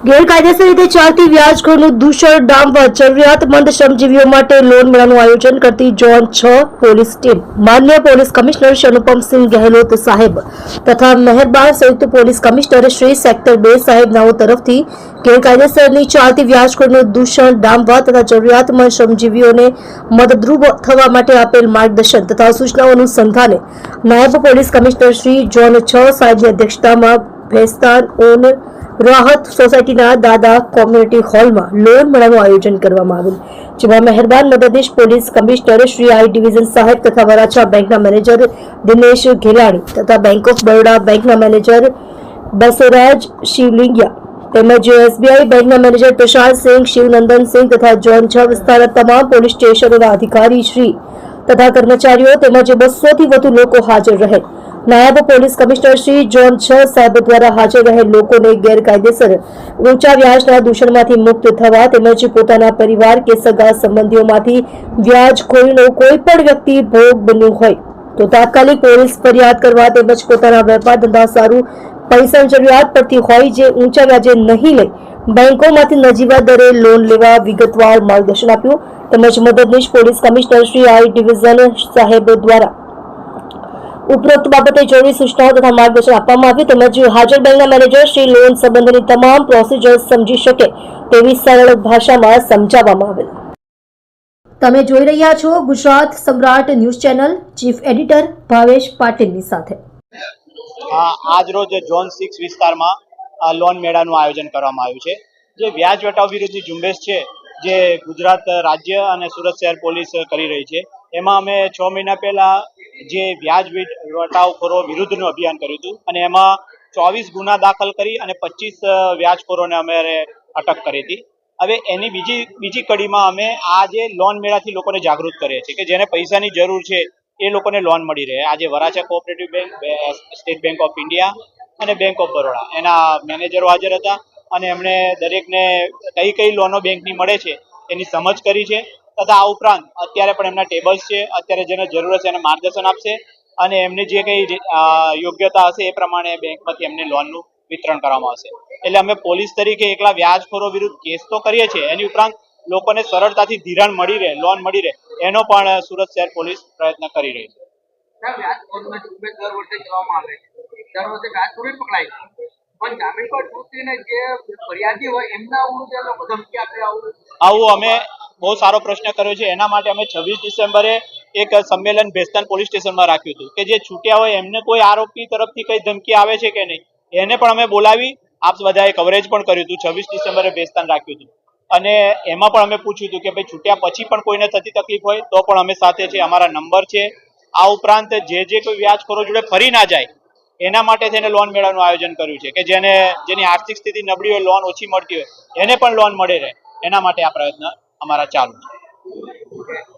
ગેરકાયદેસર રીતે ચાલતી વ્યાજખોરનું દૂષણ ડામવા જરૂરિયાતમંદ શ્રમજીવીઓ માટે લોન મેળાનું આયોજન કરતી ઝોન છ પોલીસ ટીમ. માન્ય પોલીસ કમિશનર શ્રી અનુપમસિંહ ગહેલોત સાહેબ તથા મહેરબાન સંયુક્ત પોલીસ કમિશનર શ્રી સેક્ટર બે સાહેબ તરફથી ગેરકાયદેસરની ચાલતી વ્યાજખોરનું દૂષણ ડામવા તથા જરૂરિયાતમંદ શ્રમજીવીઓને મદદરૂપ થવા માટે આપેલ માર્ગદર્શન તથા સૂચનાઓનું સંધાને નાયબ પોલીસ કમિશનર શ્રી ઝોન છ સાહેબની અધ્યક્ષતામાં ભેસ્તાન ઓન રાહત સોસાયટીના દાદા કોમ્યુનિટી હોલમાં લોન મેળાનું આયોજન કરવામાં આવ્યું, જેમાં મહેરબાન મદદનીશ police commissioner Shri I division સાહેબ તથા વરાછા બેંકના મેનેજર દિનેશ ઘેલાણી તથા બેંક ઓફ બરોડા બેંકના મેનેજર બસોરાજ શિવલિંગિયા તેમજ એસબીઆઈ બેંકના મેનેજર પ્રશાંત સિંહ શિવનંદન સિંહ તથા ઝોન છ વિસ્તારના તમામ પોલીસ સ્ટેશનોના અધિકારી શ્રી તથા કર્મચારીઓ તેમજ બસોથી વધુ લોકો હાજર રહે. નાયબ પોલીસ કમિશનર શ્રી જોન છ સાહેબ દ્વારા હાજર રહેલ લોકોને ગેરકાયદેસર ઊંચા વ્યાજના દૂષણમાંથી મુક્ત થવા તેમજ પોતાના પરિવાર કે સગા સંબંધીઓમાંથી વ્યાજખોરીનો કોઈ પણ વ્યક્તિ ભોગ બન્યું હોય તો તાત્કાલિક પોલીસ ફરિયાદ કરવા તેમજ પોતાના વેપાર ધંધા સારું પૈસાની જરૂરિયાત પડતી હોય જે ઊંચા વ્યાજે નહીં લઈ બેંકોમાંથી નજીવા દરે લોન લેવા વિગતવાર માર્ગદર્શન આપ્યું. તેમજ મદદનીશ police commissioner Shri I division સાહેબ દ્વારા ઉપરોક્ત બાબતે જરૂરી સૂચનાઓ તથા માર્ગદર્શન આપવામાં આવ્યું. તેમજ હાજર બેંકના મેનેજર શ્રી લોન સંબંધની તમામ પ્રોસિજર સમજી શકે તેવી સરળ ભાષામાં સમજાવવામાં આવેલ. તમે જોઈ રહ્યા છો Gujarat Samrat news channel chief editor Bhavesh પાટીલની સાથે. આજ રોજ ઝોન સિક્સ વિસ્તારમાં લોન મેળાનું આયોજન કરવામાં આવ્યું છે. જે વ્યાજ વટાવ વિરુદ્ધની ઝુંબેશ છે, જે ગુજરાત રાજ્ય અને સુરત શહેર પોલીસ કરી રહી છે. એમાં અમે છ મહિના પહેલા જે વ્યાજ વટાવખોરો વિરુદ્ધનું અભિયાન કર્યું હતું અને એમાં ચોવીસ ગુના દાખલ કરી અને પચીસ વ્યાજખોરોને અમે અટક કરી હતી. હવે એની બીજી બીજી કડીમાં અમે આ જે લોન મેળાથી લોકોને જાગૃત કરીએ છીએ કે જેને પૈસાની જરૂર છે એ લોકોને લોન મળી રહે. આજે Varachha cooperative bank state bank of India અને બેંક ઓફ બરોડા એના મેનેજરો હાજર હતા અને એમણે દરેકને કઈ કઈ લોનો બેંકની મળે છે એની સમજ કરી છે. તથા આ ઉપરાંત અત્યારે પણ એમના ટેબલ્સ છે. અત્યારે જેને જરૂરત છે એને માર્ગદર્શન આપશે અને એમની જે કંઈ યોગ્યતા હશે એ પ્રમાણે બેંકમાંથી એમને લોનનું વિતરણ કરવામાં આવશે. એટલે અમે પોલીસ તરીકે એકલા વ્યાજખોરો વિરુદ્ધ કેસ તો કરીએ છીએ. એની ઉપરાંત લોકોને સરળતાથી ધિરાણ મળી રહે લોન મળી રહે એનો પણ સુરત શહેર પોલીસ પ્રયત્ન કરી રહી છે. આવું અમે બહુ સારો પ્રશ્ન કર્યો છે. એના માટે અમે છવ્વીસ ડિસેમ્બરે એક સંમેલન ભેસ્તાન પોલીસ સ્ટેશનમાં રાખ્યું હતું કે જે છૂટ્યા હોય એમને કોઈ આરોપી તરફથી કઈ ધમકી આવે છે કે નહીં, એને પણ અમે બોલાવી આપ બધાએ કવરેજ પણ કર્યું હતું. છવ્વીસ ડિસેમ્બરે ભેસ્તાન રાખ્યું હતું. અને એમાં પણ અમે પૂછ્યું હતું કે ભાઈ છૂટ્યા પછી પણ કોઈને થતી તકલીફ હોય તો પણ અમે સાથે છે અમારા નંબર છે. આ ઉપરાંત જે જે કોઈ વ્યાજખોરો જોડે ફરી ના જાય, એના માટે થઈને લોન મેળવવાનું આયોજન કર્યું છે કે જેને, જેની આર્થિક સ્થિતિ નબળી હોય, લોન ઓછી મળતી હોય, એને પણ લોન મળે રહે. એના માટે આ પ્રયત્ન અમારા ચાલુ. છે